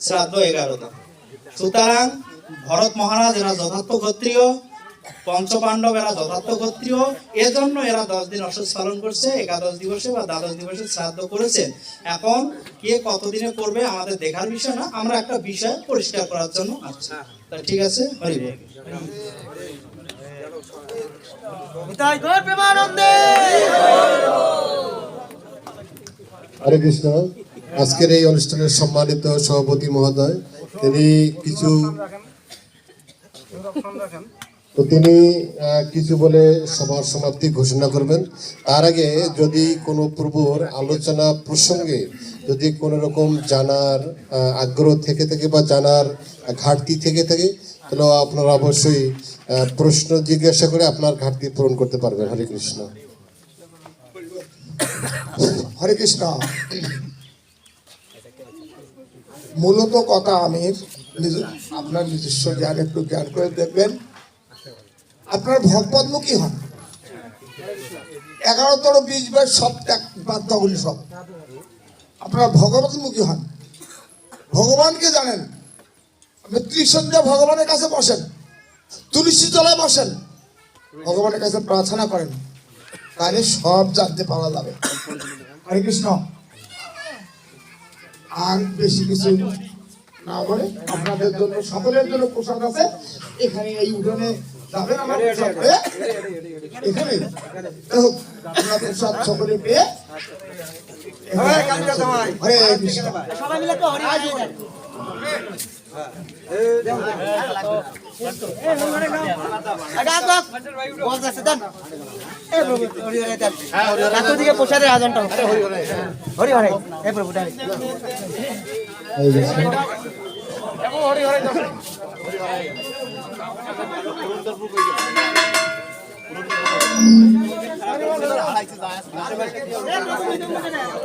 শ্রাদ্ধ এগারোটা। সুতরাং ভরত মহারাজ এরা যথার্থ ক্ষত্রিয় পঞ্চপাণ্ডব এরা যথার্থ ক্ষত্রিয় এজন্য এরা দশ দিন অসুস্থ পালন করছে একাদশ দিবসে বা দ্বাদশ দিবসে শ্রাদ্ধ করেছেন। এখন কে কতদিনে করবে আমাদের দেখার বিষয় না আমরা একটা বিষয় পরিষ্কার করার জন্য আসছি। তা ঠিক আছে হরি হরে কৃষ্ণ। আজকের এই অনুষ্ঠানের সম্মানিত সভাপতি মহোদয়, তিনি কিছু তো তিনি কিছু বলে সভার সমাপ্তি ঘোষণা করবেন। তার আগে যদি কোনো পূর্বর আলোচনা প্রসঙ্গে যদি কোনো রকম জানার আগ্রহ থেকে থাকে বা জানার ঘাটতি থেকে থাকে, তাহলে আপনারা অবশ্যই প্রশ্ন জিজ্ঞাসা করে আপনার ঘাটতি পূরণ করতে পারবেন। হরে কৃষ্ণ। হরে কৃষ্ণ। মূলত কথা আমি আপনার নিজস্ব জ্ঞান একটু জ্ঞান করে দেখবেন। আপনার ভগবতমুখী হন। এগারোতর বিশ বার সব বাধ্যাগুলি সব। আপনার ভগবতমুখী হন। ভগবানকে জানেন। আপনি ত্রিসন্ধ্যা ভগবানের কাছে বসেন। তুলসী তলায় বসেন। ভগবানের কাছে প্রার্থনা করেন। তাহলে সব জানতে পারা যাবে। হরে কৃষ্ণ। আর বেশি কিছু না বলে আপনাদের জন্য সকলের জন্য প্রসাদ আছে এখানে এই উঠোনে যাবেন আমার প্রসাদ পেয়ে এখানে দেখো আমরা প্রসাদ সকলে পেয়ে হরে কৃষ্ণ সবাই মিলে তো হরি হরি দেন। আগে আগ আগ। বলতেছে দেন। এ প্রভু, হরি হরি দেন। রাতের দিকে প্রসাদের আয়োজনটা। হরি হরি এ প্রভু দেন।